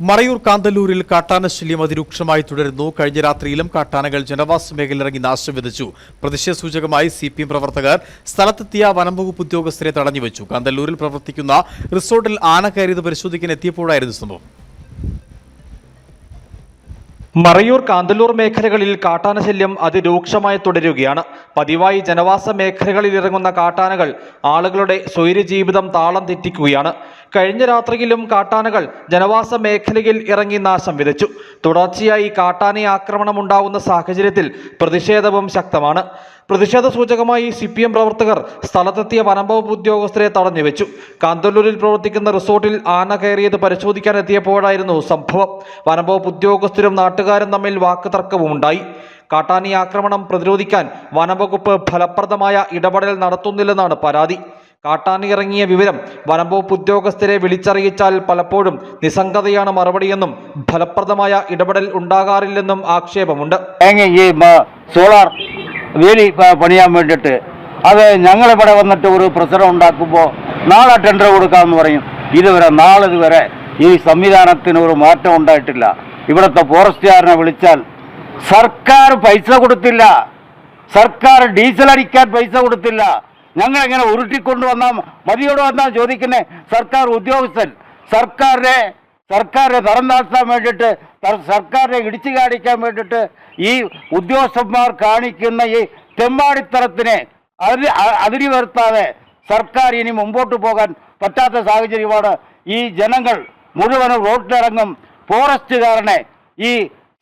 മറയൂർ കാന്തല്ലൂരിൽ കാട്ടാനശല്യം അതിരൂക്ഷമായി തുടരുന്നു. കഴിഞ്ഞ രാത്രിയിലും കാട്ടാനകൾ ജനവാസ മേഖലയിലിറങ്ങി നാശം വിതച്ചു. പ്രതിഷേധ സൂചകമായി സി പി എം പ്രവർത്തകർ സ്ഥലത്തെത്തിയ വനംവകുപ്പ് ഉദ്യോഗസ്ഥരെ തടഞ്ഞുവെച്ചു. കാന്തല്ലൂരിൽ പ്രവർത്തിക്കുന്ന റിസോർട്ടിൽ ആന കയറിയത് പരിശോധിക്കാൻ എത്തിയപ്പോഴായിരുന്നു സംഭവം. മറയൂർ കാന്തല്ലൂർ മേഖലകളിൽ കാട്ടാനശല്യം അതിരൂക്ഷമായി തുടരുകയാണ്. പതിവായി ജനവാസ മേഖലകളിൽ ഇറങ്ങുന്ന കാട്ടാനകൾ ആളുകളുടെ സ്വൈര്യജീവിതം താളം തെറ്റിക്കുകയാണ്. കഴിഞ്ഞ രാത്രിയിലും കാട്ടാനകൾ ജനവാസ മേഖലയിൽ ഇറങ്ങി നാശം വിതച്ചു. തുടർച്ചയായി കാട്ടാന ആക്രമണം ഉണ്ടാവുന്ന സാഹചര്യത്തിൽ പ്രതിഷേധവും ശക്തമാണ്. പ്രതിഷേധ സൂചകമായി സി പി എം പ്രവർത്തകർ സ്ഥലത്തെത്തിയ വനംവകുപ്പ് ഉദ്യോഗസ്ഥരെ തടഞ്ഞു വെച്ചു. കാന്തല്ലൂരിൽ പ്രവർത്തിക്കുന്ന റിസോർട്ടിൽ ആന കയറിയത് പരിശോധിക്കാൻ എത്തിയപ്പോഴായിരുന്നു സംഭവം. വനംവകുപ്പ് ഉദ്യോഗസ്ഥരും നാട്ടുകാരും തമ്മിൽ വാക്കുതർക്കവും ഉണ്ടായി. കാട്ടാനി ആക്രമണം പ്രതിരോധിക്കാൻ വനംവകുപ്പ് ഫലപ്രദമായ ഇടപെടൽ നടത്തുന്നില്ലെന്നാണ് പരാതി. കാട്ടാനി ഇറങ്ങിയ വിവരം വനംവകുപ്പ് ഉദ്യോഗസ്ഥരെ വിളിച്ചറിയിച്ചാൽ പലപ്പോഴും നിസ്സംഗതയാണ് മറുപടിയെന്നും ഫലപ്രദമായ ഇടപെടൽ ഉണ്ടാകാറില്ലെന്നും ആക്ഷേപമുണ്ട്. ഈ സോളാർ വേലി പണിയാൻ വേണ്ടിയിട്ട് അത് ഞങ്ങളിവിടെ വന്നിട്ട് ഒരു പ്രശ്നം ഉണ്ടാക്കുമ്പോൾ നാളെ ടെൻഡർ കൊടുക്കാമെന്ന് പറയും. ഇതുവരെ നാളിതുവരെ ഈ സംവിധാനത്തിന് ഒരു മാറ്റം ഉണ്ടായിട്ടില്ല. ഇവിടുത്തെ ഫോറസ്റ്റുകാരനെ വിളിച്ചാൽ സർക്കാർ പൈസ കൊടുത്തില്ല. സർക്കാർ ഡീസൽ അടിക്കാൻ പൈസ കൊടുത്തില്ല. ഞങ്ങൾ എങ്ങനെ ഉരുട്ടിക്കൊണ്ട് വന്നാൽ മതിയോട് വന്നാൽ ചോദിക്കുന്നേ? സർക്കാർ ഉദ്യോഗസ്ഥൻ സർക്കാരിനെ സർക്കാരിനെ തരം താഴ്ത്താൻ വേണ്ടിയിട്ട് സർക്കാരിനെ ഇടിച്ചു കാണിക്കാൻ വേണ്ടിയിട്ട് ഈ ഉദ്യോഗസ്ഥന്മാർ കാണിക്കുന്ന ഈ തെമ്മാടിത്തരത്തിനെ അതിന് അ- അതിരി വരുത്താതെ സർക്കാർ ഇനി മുമ്പോട്ട് പോകാൻ പറ്റാത്ത സാഹചര്യമാണ് ഈ ജനങ്ങൾ മുഴുവനും റോട്ടിലിറങ്ങും ഫോറസ്റ്റുകാരനെ ഈ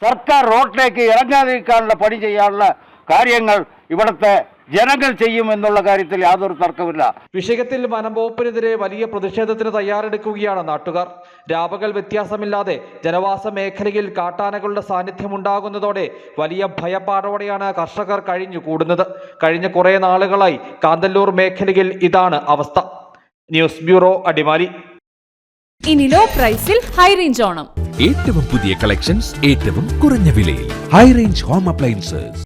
സർക്കാർ റോഡിലേക്ക് ഇറങ്ങാതിരിക്കാനുള്ള പണി ചെയ്യാനുള്ള കാര്യങ്ങൾ ഇവിടുത്തെ ജനങ്ങൾ ചെയ്യുമെന്നുള്ള കാര്യത്തിൽ യാതൊരു തർക്കമില്ല വിഷയത്തിൽ വനംവകുപ്പിനെതിരെ വലിയ പ്രതിഷേധത്തിന് തയ്യാറെടുക്കുകയാണ് നാട്ടുകാർ. രാപകൽ വ്യത്യാസമില്ലാതെ ജനവാസ മേഖലയിൽ കാട്ടാനകളുടെ സാന്നിധ്യം ഉണ്ടാകുന്നതോടെ വലിയ ഭയപ്പാടോടെയാണ് കർഷകർ കഴിഞ്ഞു കൂടുന്നത്. കഴിഞ്ഞ കുറേ നാളുകളായി കാന്തല്ലൂർ മേഖലയിൽ ഇതാണ് അവസ്ഥ. News bureau Adimali. ഇനി ലോ പ്രൈസിൽ ഹൈ റേഞ്ച് ഓണം. ഏറ്റവും പുതിയ കളക്ഷൻസ് ഏറ്റവും കുറഞ്ഞ വിലയിൽ. High range home appliances.